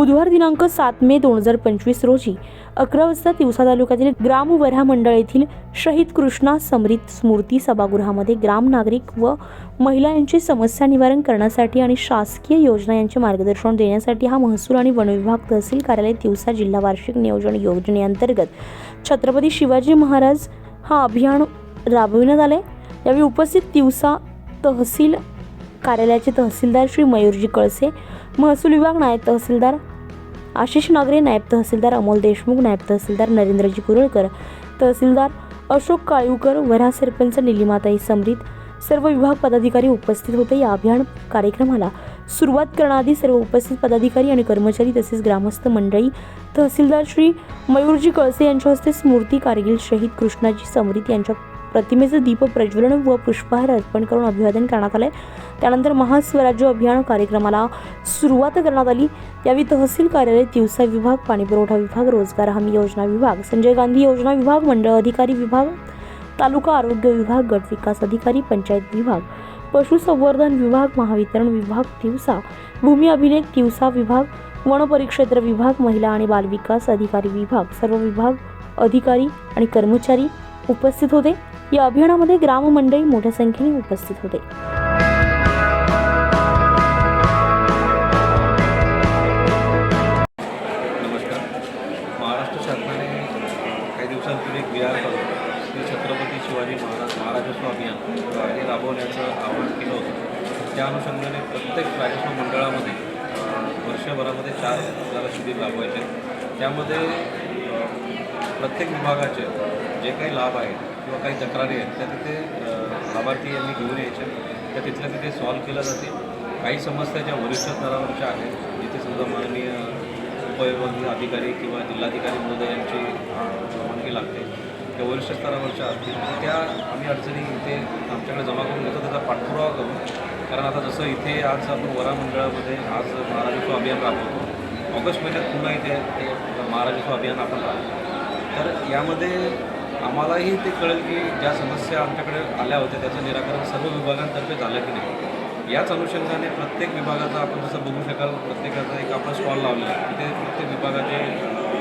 बुधवार दिनांक सात मे दोन हजार पंचवीस रोजी अकरा वाजता तिवसा तालुक्यातील ग्राम वऱ्हा मंडळ येथील शहीद कृष्णा समृत स्मृती सभागृहामध्ये ग्राम नागरिक व महिला यांची समस्या निवारण करण्यासाठी आणि शासकीय योजना यांचे मार्गदर्शन देण्यासाठी हा महसूल आणि वनविभाग तहसील कार्यालय तिवसा जिल्हा वार्षिक नियोजन योजनेअंतर्गत छत्रपती शिवाजी महाराज हा अभियान राबविण्यात आले यावेळी उपस्थित तिवसा तहसील कार्यालयाचे तहसीलदार श्री मयूरजी कळसे महसूल विभाग नायब तहसीलदार आशिष नागरे नायब तहसीलदार अमोल देशमुख नायब तहसीलदार नरेंद्रजी कुरळकर तहसीलदार अशोक काळूकर वऱ्हा सरपंच निलिमाताई समरीत सर्व विभाग पदाधिकारी उपस्थित होते. या अभियान कार्यक्रमाला सुरुवात करण्याआधी सर्व उपस्थित पदाधिकारी आणि कर्मचारी तसेच ग्रामस्थ मंडळी तहसीलदार श्री मयूरजी कळसे यांच्या हस्ते स्मृती कारगिल शहीद कृष्णाजी समरीत यांच्या प्रतिमेचं दीप प्रज्वलन व पुष्पहार अर्पण करून अभिवादन करण्यात आले त्यानंतर महास्वराज्य अभियान कार्यक्रमाला सुरुवात करण्यात आली. यावेळी तहसील कार्यालय दिवसा विभाग पाणीपुरवठा विभाग रोजगार हमी योजना विभाग संजय गांधी योजना विभाग मंडळ अधिकारी विभाग तालुका आरोग्य विभाग गट विकास अधिकारी पंचायत विभाग पशुसंवर्धन विभाग महावितरण विभाग दिवसा भूमी अभिलेख दिवसा विभाग वनपरिक्षेत्र विभाग महिला आणि बालविकास अधिकारी विभाग सर्व विभाग अधिकारी आणि कर्मचारी उपस्थित होते. या अभियानामध्ये ग्राममंडळी मोठ्या संख्येने उपस्थित होते. नमस्कार. महाराष्ट्र शासनाने काही दिवसांपूर्वी एक बी श्री छत्रपती शिवाजी महाराज महाराजस्व अभियान अ, हे राबवण्याचं आवाहन केलं होतं. त्या अनुषंगाने प्रत्येक राजस्व मंडळामध्ये वर्षभरामध्ये चार आपल्याला शिबिर राबवायचे. त्यामध्ये प्रत्येक विभागाचे जे काही लाभ आहेत किंवा काही तक्रारी आहेत त्या तिथे लाभार्थी यांनी घेऊन यायच्या त्या तिथल्या तिथे सॉल्व केल्या जातील. काही समस्या ज्या वरिष्ठ स्तरावरच्या आहेत जिथे समजा माननीय उपविभागीय अधिकारी किंवा जिल्हाधिकारी महोदय यांची परवानगी लागते त्या वरिष्ठ स्तरावरच्या असतील त्या आम्ही अडचणी इथे आमच्याकडे जमा करून घेतो त्याचा पाठपुरावा करू कारण आता जसं इथे आज आपण वरा मंडळामध्ये आज महाराजस्व अभियान राबवतो. ऑगस्ट महिन्यात पुन्हा इथे महाराजस्व अभियान आपण राबवतो. तर यामध्ये आम्हालाही ते कळेल की ज्या समस्या आमच्याकडे आल्या होत्या त्याचं निराकरण सर्व विभागांतर्फे झालं की नाही. याच अनुषंगाने प्रत्येक विभागाचा आपण जसं बघू शकाल प्रत्येकाचा एक आपण स्टॉल लावलेला आहे. तिथे प्रत्येक विभागाचे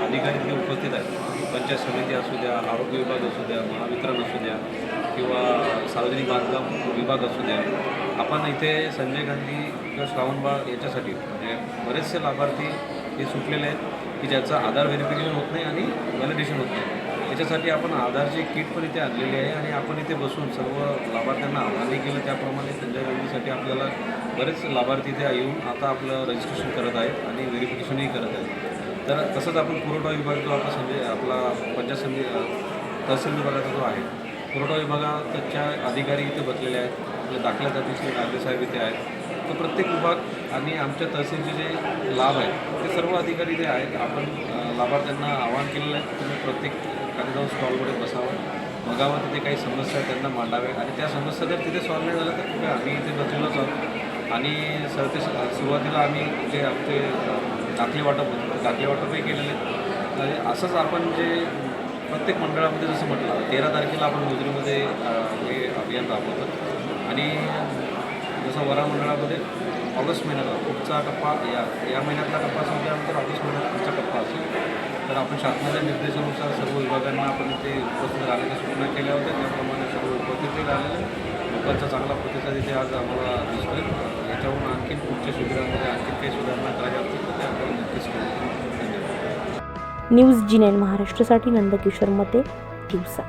अधिकारी तिथे उपस्थित आहेत. पंचायत समिती असू द्या आरोग्य विभाग असू द्या महावितरण असू द्या किंवा सार्वजनिक बांधकाम विभाग असू द्या. आपण इथे संजय गांधी किंवा श्रावणबाळ याच्यासाठी म्हणजे बरेचसे लाभार्थी हे सुटलेले आहेत की ज्याचं आधार व्हेरिफिकेशन होत नाही आणि व्हॅलिडेशन होत नाही. त्याच्यासाठी आपण आधारचे किट पण इथे आणलेली आहे आणि आपण इथे बसून सर्व लाभार्थ्यांना आव्हानही केलं त्याप्रमाणे संजय गांधीसाठी आपल्याला बरेच लाभार्थी इथे येऊन आता आपलं रजिस्ट्रेशन करत आहेत आणि व्हेरिफिकेशनही करत आहेत. तर तसंच आपण पुरवठा विभाग जो आपला संजय आपला पंचायत समिती तहसील विभागाचा जो आहे पुरवठा विभागाच्या अधिकारी इथे बसलेले आहेत. आपले दाखल्या जातीचे नागरे इथे आहेत. तर प्रत्येक विभाग आणि आमच्या तहसीलचे जे लाभ आहेत ते सर्व अधिकारी जे आहेत. आपण लाभार्थ्यांना आवाहन केलेलं आहे. तुम्ही प्रत्येक एखाद्या जाऊन स्टॉलमध्ये बसावं. बघावं तिथे काही समस्या त्यांना मांडाव्या. आणि त्या समस्या जर तिथे सॉल्व नाही झाल्या तर कुठे आम्ही इथे बसलेलोच आहोत. आणि सर ते सुरुवातीला आम्ही जे आमचे दाखले वाटप होतं दाखले वाटपही केलेले आहेत. म्हणजे असंच आपण जे प्रत्येक मंडळामध्ये जसं म्हटलं तेरा तारखेला आपण मोजरीमध्ये हे अभियान राबवतो. आणि जसं वरा मंडळामध्ये ऑगस्ट महिन्यात पुढचा टप्पा या या महिन्यातला टप्पा संपल्यानंतर ऑगस्ट महिन्यात पुढचा टप्पा असेल. तर आपण शासनाच्या निर्देशानुसार सर्व विभागांना आपण इथे उपस्थित राहण्याच्या सूचना केल्या होत्या. त्याप्रमाणे सर्व उपस्थित राहिलेले लोकांचा चांगला प्रतिसाद इथे आज आम्हाला दिसतोय. याच्यावरून आणखी पुढच्या शिबिरांमध्ये आणखी काही सुधारणा करायच्या असतील तर ते आपण नक्कीच करू. न्यूज जी नाईन महाराष्ट्रासाठी नंदकिशोर मते दिवसा.